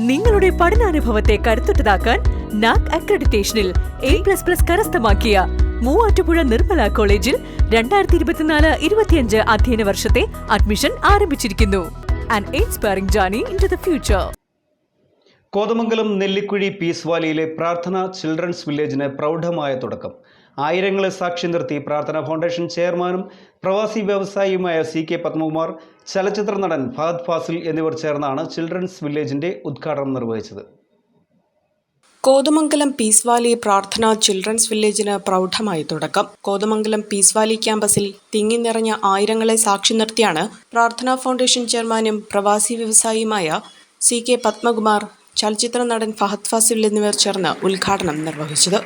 നിങ്ങളുടെ പഠനാനുഭവത്തെ കരുത്തുറ്റതാക്കാൻ നാക് അക്രഡിറ്റേഷനിൽ എ പ്ലസ് പ്ലസ് കരസ്ഥമാക്കിയ മൂവാറ്റുപുഴ നിർമ്മല കോളേജിൽ രണ്ടായിരത്തി ഇരുപത്തിനാല് ഇരുപത്തിയഞ്ച് അധ്യയന വർഷത്തെ അഡ്മിഷൻ ആരംഭിച്ചിരിക്കുന്നു. ഫ്യൂച്ചർ കോതമംഗലം നെല്ലിക്കുഴി പീസ് വാലിയിലെ പ്രാർത്ഥന ചിൽഡ്രൻസ് വില്ലേജിന് പ്രൗഢമായ തുടക്കം. ആയിരങ്ങളെ സാക്ഷി നിർത്തി പ്രാർത്ഥന ഫൗണ്ടേഷൻ ചെയർമാനും പ്രവാസി വ്യവസായിയുമായ സി കെ പത്മകുമാർ ചലച്ചിത്ര നടൻ ഫഹദ് ഫാസിൽ എന്നിവർ ചേർന്നാണ് ചിൽഡ്രൻസ് വില്ലേജിന്റെ ഉദ്ഘാടനം നിർവഹിച്ചത്. കോതമംഗലം പീസ് വാലി പ്രാർത്ഥന ചിൽഡ്രൻസ് വില്ലേജിന് പ്രൗഢമായി തുടക്കം. കോതമംഗലം പീസ് വാലി ക്യാമ്പസിൽ തിങ്ങി നിറഞ്ഞ ആയിരങ്ങളെ സാക്ഷി നിർത്തിയാണ് പ്രാർത്ഥന ഫൗണ്ടേഷൻ ചെയർമാനും പ്രവാസി വ്യവസായിയുമായ സി കെ പത്മകുമാർ ചലച്ചിത്ര നടൻ ഫഹദ് ഫാസിൽ എന്നിവർ ചേർന്ന് ഉദ്ഘാടനം നിർവഹിച്ചത്.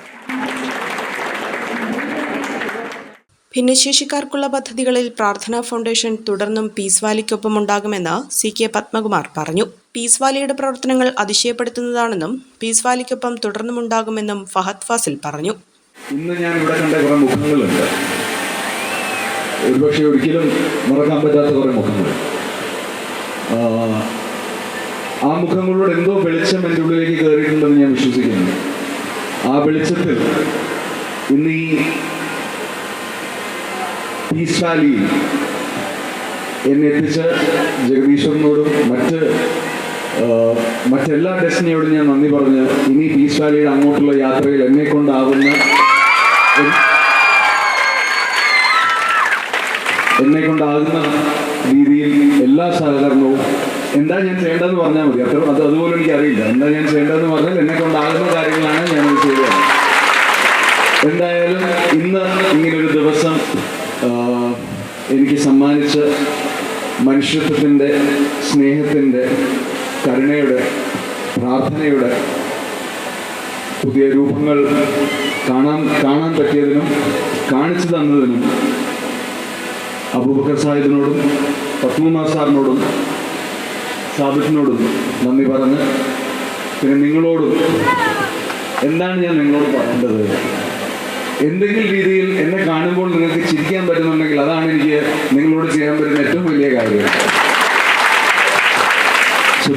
ഭിന്നശേഷിക്കാർക്കുള്ള പദ്ധതികളിൽ പ്രാർത്ഥന ഫൗണ്ടേഷൻ തുടർന്നും പീസ് വാലിക്കൊപ്പം ഉണ്ടാകുമെന്ന് സി കെ പത്മകുമാർ പറഞ്ഞു. പീസ് വാലിയുടെ പ്രവർത്തനങ്ങൾ അതിശയപ്പെടുത്തുന്നതാണെന്നും പീസ് വാലിക്കൊപ്പം തുടർന്നും ഉണ്ടാകുമെന്നും ഫഹദ് ഫാസിൽ പറഞ്ഞു. ഇന്ന് ഞാൻ ഇവിടെ കണ്ട കുറെ മുഖങ്ങളുണ്ട്. ഒരുപക്ഷെ ഒരിക്കലും മറക്കാൻ പറ്റാത്ത കുറെ മുഖങ്ങൾ. ആ, മുഖങ്ങളോട് എന്തോ വെളിച്ചം എന്റെ ഉള്ളിലേക്ക് കയറിയിട്ടുണ്ടെന്ന് ഞാൻ വിശ്വസിക്കുന്നു. ആ വെളിച്ചത്തിൽ ഇന്ന് ഈ പീസ് വാലിയിൽ എന്നെ എത്തിച്ച ജഗദീശ്വരനോടും മറ്റ് മറ്റെല്ലാ ഡെസ്റ്റിനിയോടും ഞാൻ നന്ദി പറഞ്ഞ് ഇനി പീസ് അങ്ങോട്ടുള്ള യാത്രയിൽ എന്നെ കൊണ്ടാവുന്ന എന്നെ കൊണ്ടാകുന്ന രീതിയിൽ എല്ലാ സഹകരണവും എന്താ ഞാൻ ചെയ്യേണ്ടതെന്ന് പറഞ്ഞാൽ മതി. അത്ര അത് അതുപോലെ എനിക്ക് അറിയില്ല എന്താ ഞാൻ ചെയ്യേണ്ടതെന്ന് പറഞ്ഞാൽ എന്നെ കൊണ്ടാകുന്ന കാര്യങ്ങളാണ് ഞാൻ ചെയ്യുക എന്തായാലും ഇന്ന് ഇങ്ങനൊരു ദിവസം എനിക്ക് സമ്മാനിച്ച മനുഷ്യത്വത്തിന്റെ സ്നേഹത്തിന്റെ കരുണയുടെ പ്രാർത്ഥനയുടെ പുതിയ രൂപങ്ങൾ കാണാൻ കാണാൻ പറ്റിയതിനും കാണിച്ചു തന്നതിനും അബൂബക്കർ സാഹിബിനോടും പത്മകുമാർ സാറിനോടും സാബിറ്റിനോടും നന്ദി പറഞ്ഞ് പിന്നെ നിങ്ങളോടും എന്താണ് ഞാൻ നിങ്ങളോട് പറയേണ്ടത്? എന്തെങ്കിലും രീതിയിൽ എന്നെ കാണുമ്പോൾ നിങ്ങൾക്ക് ചിരിക്കാൻ പറ്റുന്നുണ്ടെങ്കിൽ അതാണ് എനിക്ക് നിങ്ങളോട് ചെയ്യാൻ പറ്റുന്ന ഏറ്റവും വലിയ കാര്യം. സോ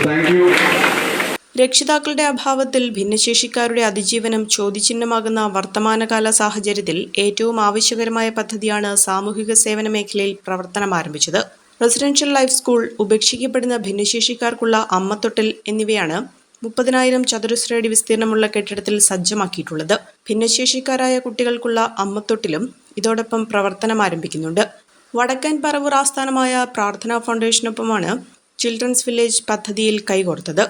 രക്ഷിതാക്കളുടെ അഭാവത്തിൽ ഭിന്നശേഷിക്കാരുടെ അതിജീവനം ചോദ്യചിഹ്നമാകുന്ന വർത്തമാനകാല സാഹചര്യത്തിൽ ഏറ്റവും ആവശ്യകരമായ പദ്ധതിയാണ് സാമൂഹിക സേവന മേഖലയിൽ പ്രവർത്തനം ആരംഭിച്ചത്. റെസിഡൻഷ്യൽ ലൈഫ് സ്കൂൾ ഉപേക്ഷിക്കപ്പെടുന്ന ഭിന്നശേഷിക്കാർക്കുള്ള അമ്മത്തൊട്ടിൽ എന്നിവയാണ് മുപ്പതിനായിരം ചതുരശ്രയടി വിസ്തീർണമുള്ള കെട്ടിടത്തിൽ സജ്ജമാക്കിയിട്ടുള്ളത്. ഭിന്നശേഷിക്കാരായ കുട്ടികൾക്കുള്ള അമ്മത്തൊട്ടിലും ഇതോടൊപ്പം പ്രവർത്തനം ആരംഭിക്കുന്നുണ്ട്. വടക്കൻ പറവൂർ ആസ്ഥാനമായ പ്രാർത്ഥന ഫൗണ്ടേഷനൊപ്പമാണ് ചിൽഡ്രൻസ് വില്ലേജ് പദ്ധതിയിൽ കൈകോർത്തത്.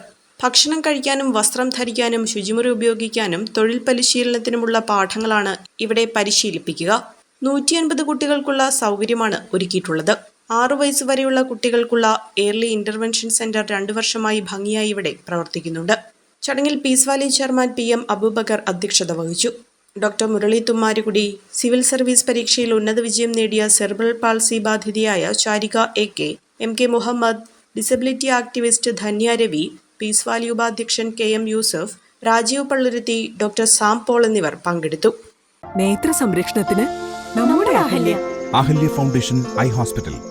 ഭക്ഷണം കഴിക്കാനും വസ്ത്രം ധരിക്കാനും ശുചിമുറി ഉപയോഗിക്കാനും തൊഴിൽ പരിശീലനത്തിനുമുള്ള പാഠങ്ങളാണ് ഇവിടെ പരിശീലിപ്പിക്കുക. നൂറ്റി അൻപത് കുട്ടികൾക്കുള്ള സൗകര്യമാണ് ഒരുക്കിയിട്ടുള്ളത്. ആറു വയസ്സ് വരെയുള്ള കുട്ടികൾക്കുള്ള എയർലി ഇന്റർവെൻഷൻ സെന്റർ രണ്ടു വർഷമായി ഭംഗിയായി ഇവിടെ പ്രവർത്തിക്കുന്നുണ്ട്. ചടങ്ങിൽ peace valley chairman P M Abubakar അധ്യക്ഷത വഹിച്ചു. Doctor Murali Thummarukudy civil service പരീക്ഷയിൽ ഉന്നത വിജയം നേടിയ cerebral palsy ബാധിതയായ Charika A K M K Muhammad disability activist Dhanya Ravi peace valley ഉപാധ്യക്ഷൻ K M Yusuf Rajeev Palluruthy doctor Sam Paul എന്നിവർ പങ്കെടുത്തു. നേത്ര സംരക്ഷണത്തിന് നമ്മുടെ Ahalya. Ahalya foundation eye hospital.